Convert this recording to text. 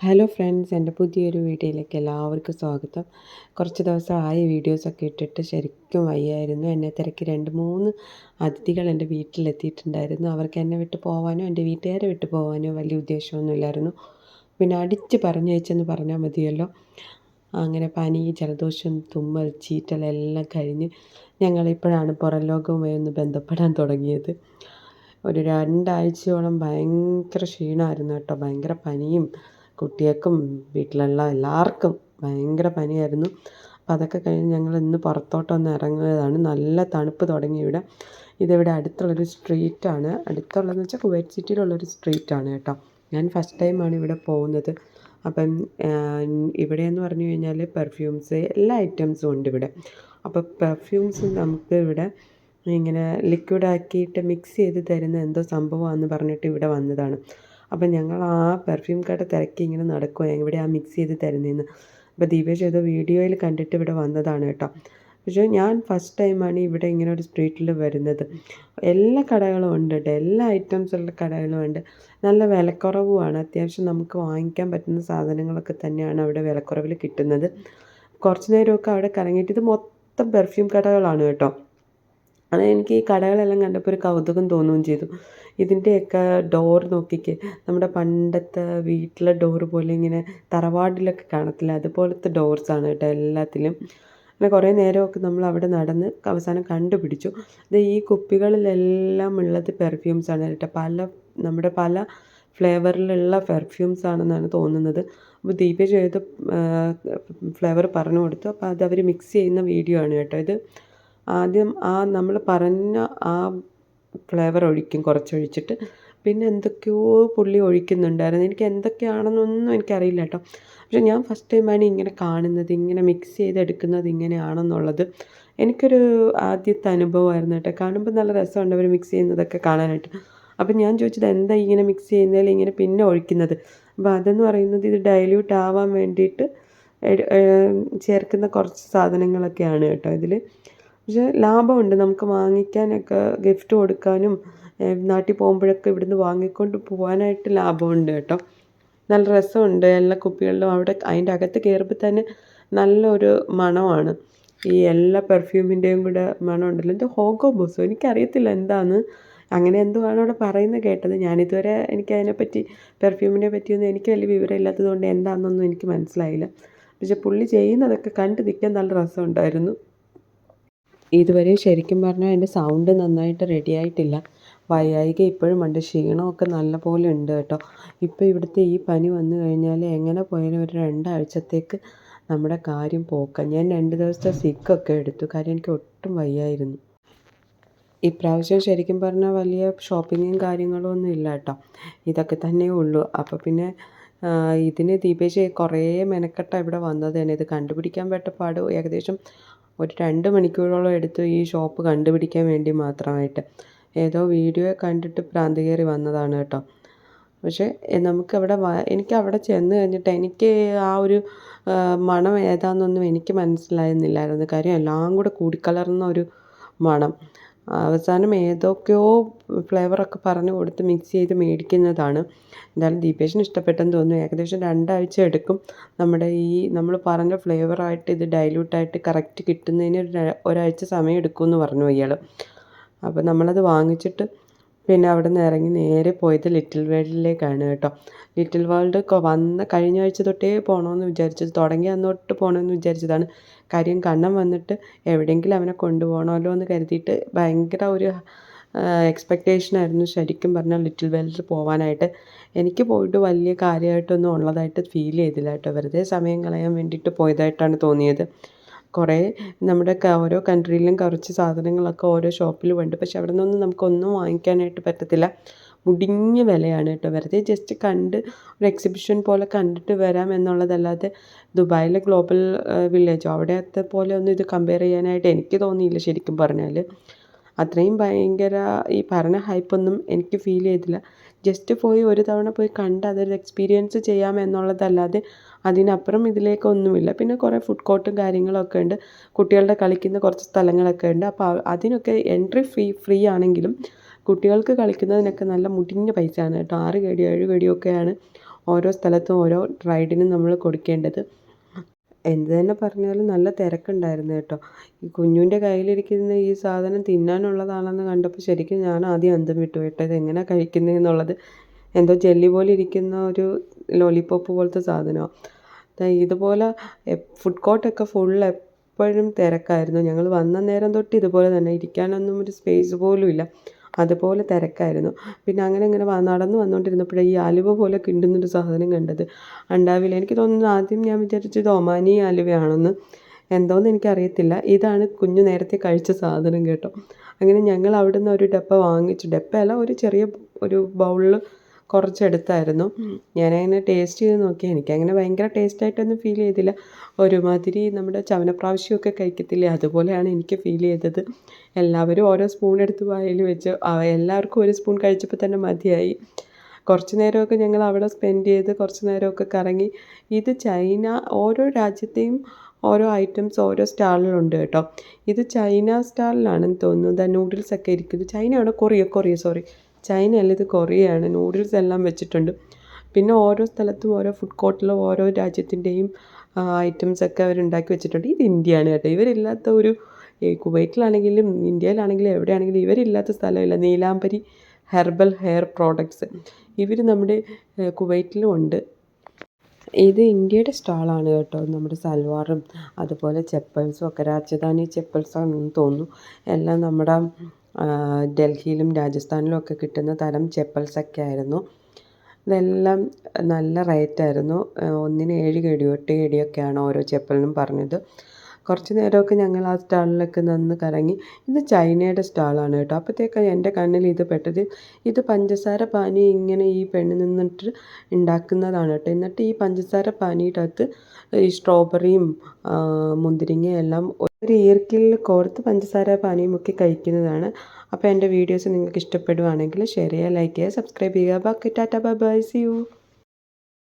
Hello friends എന്റെ പുതിയൊരു വീഡിയോയിലേക്ക് എല്ലാവർക്കും സ്വാഗതം. കുറച്ച് ദിവസമായി വീഡിയോസൊക്കെ ഇട്ടിട്ട് ശരിക്കും വയ്യായിരുന്നു. എന്നെ തിരക്കി രണ്ട് മൂന്ന് അതിഥികൾ എന്റെ വീട്ടിലെത്തിയിട്ടുണ്ടായിരുന്നു. അവർക്ക് എന്നെ വിട്ട് പോകാനോ എന്റെ വീട്ടുകാരെ വിട്ട് പോകാനോ വലിയ ഉദ്ദേശമൊന്നുമില്ലായിരുന്നു പിന്നെ അടിച്ച് പറഞ്ഞയച്ചെന്ന് പറഞ്ഞാൽ മതിയല്ലോ. അങ്ങനെ പനി ജലദോഷം തുമ്മൽ ചീറ്റൽ എല്ലാം കഴിഞ്ഞ് ഞങ്ങളിപ്പോഴാണ് പുറം ലോകവുമായി ഒന്ന് ബന്ധപ്പെടാൻ തുടങ്ങിയത്. ഒരു രണ്ടാഴ്ചയോളം ഭയങ്കര ക്ഷീണമായിരുന്നു കേട്ടോ. ഭയങ്കര പനിയും കുട്ടികൾക്കും വീട്ടിലുള്ള എല്ലാവർക്കും ഭയങ്കര പനിയായിരുന്നു. അപ്പം അതൊക്കെ കഴിഞ്ഞ് ഞങ്ങൾ ഇന്ന് പുറത്തോട്ടൊന്ന് ഇറങ്ങിയതാണ്. നല്ല തണുപ്പ് തുടങ്ങി ഇവിടെ. ഇതിവിടെ അടുത്തുള്ളൊരു സ്ട്രീറ്റാണ്. അടുത്തുള്ളതെന്ന് വെച്ചാൽ കുവൈറ്റ് സിറ്റിയിലുള്ളൊരു സ്ട്രീറ്റാണ് കേട്ടോ. ഞാൻ ഫസ്റ്റ് ടൈമാണ് ഇവിടെ പോകുന്നത്. അപ്പം ഇവിടെയെന്ന് പറഞ്ഞു കഴിഞ്ഞാൽ പെർഫ്യൂംസ് എല്ലാ ഐറ്റംസും ഉണ്ട് ഇവിടെ. അപ്പോൾ പെർഫ്യൂംസ് നമുക്ക് ഇവിടെ ഇങ്ങനെ ലിക്വിഡ് ആക്കിയിട്ട് മിക്സ് ചെയ്ത് തരുന്ന എന്തോ സംഭവമാണെന്ന് പറഞ്ഞിട്ട് ഇവിടെ വന്നതാണ്. അപ്പം ഞങ്ങൾ ആ പെർഫ്യൂം കട തിരക്കി ഇങ്ങനെ നടക്കുക ആ മിക്സ് ചെയ്ത് തരുന്നതെന്ന് അപ്പോൾ ദീപേഷ് ഏതോ വീഡിയോയിൽ കണ്ടിട്ട് ഇവിടെ വന്നതാണ് കേട്ടോ. പക്ഷേ ഞാൻ ഫസ്റ്റ് ടൈമാണ് ഇവിടെ ഇങ്ങനെ ഒരു സ്ട്രീറ്റിൽ വരുന്നത്. എല്ലാ കടകളും ഉണ്ട് കേട്ടോ. എല്ലാ ഐറ്റംസുള്ള കടകളും ഉണ്ട്. നല്ല വിലക്കുറവുമാണ്. അത്യാവശ്യം നമുക്ക് വാങ്ങിക്കാൻ പറ്റുന്ന സാധനങ്ങളൊക്കെ തന്നെയാണ് അവിടെ വിലക്കുറവിൽ കിട്ടുന്നത്. കുറച്ച് നേരമൊക്കെ അവിടെ കറങ്ങിയിട്ട് ഇത് മൊത്തം പെർഫ്യൂം കടകളാണ് കേട്ടോ. അത് എനിക്ക് ഈ കടകളെല്ലാം കണ്ടപ്പോൾ ഒരു കൗതുകം തോന്നുകയും ചെയ്തു. ഇതിന്റെയൊക്കെ ഡോർ നോക്കിക്കേ നമ്മുടെ പണ്ടത്തെ വീട്ടിലെ ഡോർ പോലെ ഇങ്ങനെ തറവാട്ടിലൊക്കെ കാണത്തില്ല. അതുപോലത്തെ ഡോർസാണ് കേട്ടോ എല്ലാത്തിലും. അങ്ങനെ കുറേ നേരമൊക്കെ നമ്മൾ അവിടെ നടന്ന് അവസാനം കണ്ടുപിടിച്ചു. ഇത് ഈ കുപ്പികളിലെല്ലാം ഉള്ളത് പെർഫ്യൂംസാണ് കേട്ടോ. പല നമ്മുടെ പല ഫ്ലേവറിലുള്ള പെർഫ്യൂംസ് ആണെന്നാണ് തോന്നുന്നത്. അപ്പോൾ ദീപേജ് ചെയ്ത് ഫ്ലേവർ പറഞ്ഞു കൊടുത്തു. അപ്പോൾ അത് അവർ മിക്സ് ചെയ്യുന്ന വീഡിയോ ആണ് കേട്ടോ ഇത്. ആദ്യം ആ നമ്മൾ പറഞ്ഞ ആ ഫ്ലേവർ ഒഴിക്കും കുറച്ചൊഴിച്ചിട്ട് പിന്നെ എന്തൊക്കെയോ പുള്ളി ഒഴിക്കുന്നുണ്ടായിരുന്നു. എനിക്ക് എന്തൊക്കെയാണെന്നൊന്നും എനിക്കറിയില്ല കേട്ടോ. പക്ഷെ ഞാൻ ഫസ്റ്റ് ടൈമാണ് ഇങ്ങനെ കാണുന്നത് ഇങ്ങനെ മിക്സ് ചെയ്തെടുക്കുന്നത് ഇങ്ങനെയാണെന്നുള്ളത്. എനിക്കൊരു ആദ്യത്തെ അനുഭവമായിരുന്നു കേട്ടോ. കാണുമ്പോൾ നല്ല രസമുണ്ട് അവർ മിക്സ് ചെയ്യുന്നതൊക്കെ കാണാനായിട്ട്. അപ്പം ഞാൻ ചോദിച്ചത് എന്താ ഇങ്ങനെ മിക്സ് ചെയ്യുന്നതിൽ ഇങ്ങനെ പിന്നെ ഒഴിക്കുന്നത്? അപ്പോൾ അതെന്ന് പറയുന്നത് ഇത് ഡൈല്യൂട്ട് ആവാൻ വേണ്ടിയിട്ട് ചേർക്കുന്ന കുറച്ച് സാധനങ്ങളൊക്കെയാണ് കേട്ടോ ഇതിൽ പക്ഷേ ലാഭമുണ്ട്. നമുക്ക് വാങ്ങിക്കാനൊക്കെ ഗിഫ്റ്റ് കൊടുക്കാനും നാട്ടിൽ പോകുമ്പോഴൊക്കെ ഇവിടുന്ന് വാങ്ങിക്കൊണ്ട് പോകാനായിട്ട് ലാഭമുണ്ട് കേട്ടോ. നല്ല രസമുണ്ട്. എല്ലാ കുപ്പികളിലും അവിടെ അതിന്റെ അകത്ത് കയറുമ്പോൾ തന്നെ നല്ലൊരു മണമാണ്. ഈ എല്ലാ പെർഫ്യൂമിന്റെയും കൂടെ മണമുണ്ടല്ലോ. എന്തോ ഹോഗോ ബോസോ? എനിക്കറിയത്തില്ല എന്താണ് അങ്ങനെ എന്തോ അവിടെ പറയുന്നത് കേട്ടത്. ഞാനിതുവരെ എനിക്ക് അതിനെപ്പറ്റി പെർഫ്യൂമിനെ പറ്റിയൊന്നും എനിക്ക് വലിയ വിവരം ഇല്ലാത്തത് കൊണ്ട് എന്താണെന്നൊന്നും എനിക്ക് മനസ്സിലായില്ല. പക്ഷെ പുള്ളി ചെയ്യുന്നതൊക്കെ കണ്ടു നിൽക്കാൻ നല്ല രസമുണ്ടായിരുന്നു. ഇതുവരെ ശരിക്കും പറഞ്ഞാൽ എന്റെ സൗണ്ട് നന്നായിട്ട് റെഡി ആയിട്ടില്ല. വയ്യായിക ഇപ്പോഴും ഉണ്ട്. ക്ഷീണമൊക്കെ നല്ല പോലെ ഉണ്ട് കേട്ടോ. ഇപ്പോൾ ഇവിടുത്തെ ഈ പനി വന്നു കഴിഞ്ഞാൽ എങ്ങനെ പോയാലും ഒരു രണ്ടാഴ്ചത്തേക്ക് നമ്മുടെ കാര്യം പോക്കാം. ഞാൻ രണ്ട് ദിവസത്തെ സിക്കൊക്കെ എടുത്തു. കാര്യം എനിക്ക് ഒട്ടും വയ്യായിരുന്നു. ഇപ്രാവശ്യം ശരിക്കും പറഞ്ഞാൽ വലിയ ഷോപ്പിങ്ങും കാര്യങ്ങളും ഒന്നും ഇല്ല കേട്ടോ. ഇതൊക്കെ തന്നെ ഉള്ളൂ. അപ്പോൾ പിന്നെ ഇതിന് ദീപേശ് കുറേ മെനക്കെട്ടാണ് ഇവിടെ വന്നത്. തന്നെ ഇത് കണ്ടുപിടിക്കാൻ പെട്ട പാട് ഏകദേശം ഒരു രണ്ട് മണിക്കൂറോളം എടുത്തു ഈ ഷോപ്പ് കണ്ടുപിടിക്കാൻ വേണ്ടി മാത്രമായിട്ട്. ഏതോ വീഡിയോ കണ്ടിട്ട് ഭ്രാന്ത് കയറി വന്നതാണ് കേട്ടോ. പക്ഷേ നമുക്കവിടെ എനിക്ക് അവിടെ ചെന്ന് കഴിഞ്ഞിട്ട് എനിക്ക് ആ ഒരു മണം ഏതാണെന്നൊന്നും എനിക്ക് മനസ്സിലായിരുന്നില്ലായിരുന്നു. കാര്യം എല്ലാം കൂടെ കൂടിക്കലർന്ന ഒരു മണം. അവസാനം ഏതൊക്കെയോ ഫ്ലേവറൊക്കെ പറഞ്ഞു കൊടുത്ത് മിക്സ് ചെയ്ത് മേടിക്കുന്നതാണ്. എന്തായാലും ദീപേഷിന് ഇഷ്ടപ്പെട്ടെന്ന് തോന്നുന്നു. ഏകദേശം രണ്ടാഴ്ച എടുക്കും നമ്മുടെ ഈ നമ്മൾ പറഞ്ഞ ഫ്ലേവറായിട്ട് ഇത് ഡൈല്യൂട്ടായിട്ട് കറക്റ്റ് കിട്ടുന്നതിന് ഒരാഴ്ച സമയം എടുക്കുമെന്ന് പറഞ്ഞു ഇയാൾ അപ്പോൾ നമ്മളത് വാങ്ങിച്ചിട്ട് പിന്നെ അവിടെ നിന്ന് ഇറങ്ങി നേരെ പോയത് ലിറ്റിൽ വേൾഡിലേക്കാണ് കേട്ടോ. ലിറ്റിൽ വേൾഡ് വന്ന കഴിഞ്ഞ ആഴ്ച തൊട്ടേ പോകണമെന്ന് വിചാരിച്ചത്. തുടങ്ങി അന്ന് തൊട്ട് പോകണമെന്ന് വിചാരിച്ചതാണ്. കാര്യം കണ്ണം വന്നിട്ട് എവിടെയെങ്കിലും അവനെ കൊണ്ടുപോകണമല്ലോ എന്ന് കരുതിയിട്ട് ഭയങ്കര ഒരു എക്സ്പെക്റ്റേഷനായിരുന്നു ശരിക്കും പറഞ്ഞാൽ ലിറ്റിൽ വേൾഡിൽ പോകാനായിട്ട് എനിക്ക് പോയിട്ട് വലിയ കാര്യമായിട്ടൊന്നും ഉള്ളതായിട്ട് ഫീൽ ചെയ്തില്ല കേട്ടോ. വെറുതെ സമയം കളയാൻ വേണ്ടിയിട്ട് പോയതായിട്ടാണ് തോന്നിയത്. കുറേ നമ്മുടെ ഓരോ കൺട്രിയിലും കുറച്ച് സാധനങ്ങളൊക്കെ ഓരോ ഷോപ്പിലും ഉണ്ട്. പക്ഷെ അവിടെ നിന്നൊന്നും നമുക്കൊന്നും വാങ്ങിക്കാനായിട്ട് പറ്റത്തില്ല. മുടിഞ്ഞ വിലയാണ് കേട്ടോ വെറുതെ ജസ്റ്റ് കണ്ട് ഒരു എക്സിബിഷൻ പോലെ കണ്ടിട്ട് വരാം എന്നുള്ളതല്ലാതെ ദുബായിലെ ഗ്ലോബൽ വില്ലേജോ അവിടത്തെ പോലെ ഒന്നും ഇത് കമ്പയർ ചെയ്യാനായിട്ട് എനിക്ക് തോന്നിയില്ല ശരിക്കും പറഞ്ഞാൽ അത്രയും ഭയങ്കര ഈ പറഞ്ഞ ഹൈപ്പൊന്നും എനിക്ക് ഫീൽ ചെയ്തില്ല. ജസ്റ്റ് പോയി ഒരു തവണ പോയി കണ്ട് അതൊരു എക്സ്പീരിയൻസ് ചെയ്യാം എന്നുള്ളതല്ലാതെ അതിനപ്പുറം ഇതിലേക്കൊന്നുമില്ല. പിന്നെ കുറേ ഫുഡ് കോർട്ടും കാര്യങ്ങളൊക്കെ ഉണ്ട്. കുട്ടികളുടെ കളിക്കുന്ന കുറച്ച് സ്ഥലങ്ങളൊക്കെ ഉണ്ട്. അപ്പോൾ അതിനൊക്കെ എൻട്രി ഫീ ഫ്രീ ആണെങ്കിലും കുട്ടികൾക്ക് കളിക്കുന്നതിനൊക്കെ നല്ല മുടിഞ്ഞ പൈസയാണ് കേട്ടോ. ആറ് കേടിയോ ഏഴ് കേടിയോ ഒക്കെയാണ് ഓരോ സ്ഥലത്തും ഓരോ റൈഡിനും നമ്മൾ കൊടുക്കേണ്ടത്. എന്ത് തന്നെ പറഞ്ഞാലും നല്ല തിരക്കുണ്ടായിരുന്നു കേട്ടോ. ഈ കുഞ്ഞുന്റെ കയ്യിലിരിക്കുന്ന ഈ സാധനം തിന്നാനുള്ളതാണെന്ന് കണ്ടപ്പോൾ ശരിക്കും ഞാൻ ആദ്യം അന്തം വിട്ടു. കേട്ടോ ഇതെങ്ങനെ കഴിക്കുന്നത് എന്നുള്ളത്. എന്തോ ജെല്ലി പോലെ ഇരിക്കുന്ന ഒരു ലോലിപോപ്പ് പോലത്തെ സാധനമാണ് ഇതുപോലെ ഫുഡ് കോർട്ടൊക്കെ ഫുൾ എപ്പോഴും തിരക്കായിരുന്നു. ഞങ്ങൾ വന്ന നേരം തൊട്ട് ഇതുപോലെ തന്നെ. ഇരിക്കാനൊന്നും ഒരു സ്പേസ് പോലും ഇല്ല. അതുപോലെ തിരക്കായിരുന്നു. പിന്നെ അങ്ങനെ ഇങ്ങനെ നടന്ന് വന്നുകൊണ്ടിരുന്നപ്പോഴേ ഈ അലുവ പോലെ കിണ്ടുന്നൊരു സാധനം കണ്ടത്. ഉണ്ടാവില്ല. എനിക്ക് തോന്നുന്നു ആദ്യം ഞാൻ വിചാരിച്ചത് ഒമാനി അലുവയാണെന്ന്. എന്തോന്ന് എനിക്കറിയത്തില്ല. ഇതാണ് കുഞ്ഞു നേരത്തെ കഴിച്ച സാധനം കേട്ടോ. അങ്ങനെ ഞങ്ങൾ അവിടുന്ന് ഒരു ഡപ്പ വാങ്ങിച്ചു. ഡപ്പയല്ല ഒരു ചെറിയ ഒരു ബൗളിൽ കുറച്ചെടുത്തായിരുന്നു. ഞാനങ്ങനെ ടേസ്റ്റ് ചെയ്ത് നോക്കി. എനിക്കങ്ങനെ ഭയങ്കര ടേസ്റ്റായിട്ടൊന്നും ഫീൽ ചെയ്തില്ല. ഒരുമാതിരി നമ്മുടെ ചവനപ്രാവശ്യമൊക്കെ കഴിക്കത്തില്ലേ? അതുപോലെയാണ് എനിക്ക് ഫീൽ ചെയ്തത്. എല്ലാവരും ഓരോ സ്പൂൺ എടുത്ത് വായിൽ വെച്ച് എല്ലാവർക്കും ഒരു സ്പൂൺ കഴിച്ചപ്പോൾ തന്നെ മതിയായി. കുറച്ച് നേരമൊക്കെ ഞങ്ങൾ അവിടെ സ്പെൻഡ് ചെയ്ത് കുറച്ച് നേരമൊക്കെ കറങ്ങി. ഇത് ചൈന ഓരോ രാജ്യത്തെയും ഓരോ ഐറ്റംസ് ഓരോ സ്റ്റാളിലുണ്ട് കേട്ടോ. ഇത് ചൈന സ്റ്റാളിലാണെന്ന് തോന്നുന്നു. ദ നൂഡിൽസ് ഒക്കെ ഇരിക്കുന്നത് ചൈനയാണോ? കൊറിയ കൊറിയ സോറി ചൈനയല്ല ഇത് കൊറിയയാണ്. നൂഡിൽസ് എല്ലാം വെച്ചിട്ടുണ്ട്. പിന്നെ ഓരോ സ്ഥലത്തും ഓരോ ഫുഡ് കോർട്ടിലും ഓരോ രാജ്യത്തിന്റെയും ഐറ്റംസ് ഒക്കെ അവർ ഉണ്ടാക്കി വെച്ചിട്ടുണ്ട്. ഇത് ഇന്ത്യയാണ് കേട്ടോ. ഇവരില്ലാത്ത ഒരു കുവൈറ്റിലാണെങ്കിലും ഇന്ത്യയിലാണെങ്കിലും എവിടെയാണെങ്കിലും ഇവരില്ലാത്ത സ്ഥലമില്ല. Neelambari herbal hair products. ഇവർ നമ്മുടെ കുവൈറ്റിലും ഉണ്ട്. ഇത് ഇന്ത്യയുടെ സ്റ്റാളാണ് കേട്ടോ. നമ്മുടെ സൽവാറും അതുപോലെ ചെപ്പൽസും ഒക്കെ. രാജധാനി ചെപ്പൽസാണെന്ന് തോന്നുന്നു. എല്ലാം നമ്മുടെ ഡൽഹിയിലും രാജസ്ഥാനിലും ഒക്കെ കിട്ടുന്ന തരം ചെപ്പൽസൊക്കെ ആയിരുന്നു. ഇതെല്ലാം നല്ല റേറ്റായിരുന്നു ഒന്നിന് ഏഴ് കടിയോ എട്ട് കടിയൊക്കെയാണ് ഓരോ ചെപ്പലിനും പറഞ്ഞത്. കുറച്ച് നേരമൊക്കെ ഞങ്ങൾ ആ സ്റ്റാളിലൊക്കെ നിന്ന് കറങ്ങി. ഇത് ചൈനയുടെ സ്റ്റാളാണ് കേട്ടോ. അപ്പോഴത്തേക്ക് എന്റെ കണ്ണിൽ ഇത് പെട്ടത്. ഇത് പഞ്ചസാര പാനി ഇങ്ങനെ ഈ പെണ്ണ് നിന്നിട്ട് ഉണ്ടാക്കുന്നതാണ് കേട്ടോ. എന്നിട്ട് ഈ പഞ്ചസാര പാനിയുടെ അകത്ത് ഈ സ്ട്രോബെറിയും മുന്തിരിങ്ങയും എല്ലാം ഒരു ഈർക്കിൽ കോർത്ത് പഞ്ചസാര പാനിയും ഒക്കെ കഴിക്കുന്നതാണ്. അപ്പോൾ എന്റെ വീഡിയോസ് നിങ്ങൾക്ക് ഇഷ്ടപ്പെടുവാണെങ്കിൽ ഷെയർ ചെയ്യുക ലൈക്ക് ചെയ്യുക സബ്സ്ക്രൈബ് ചെയ്യുക. ബാക്കി tata bye bye see you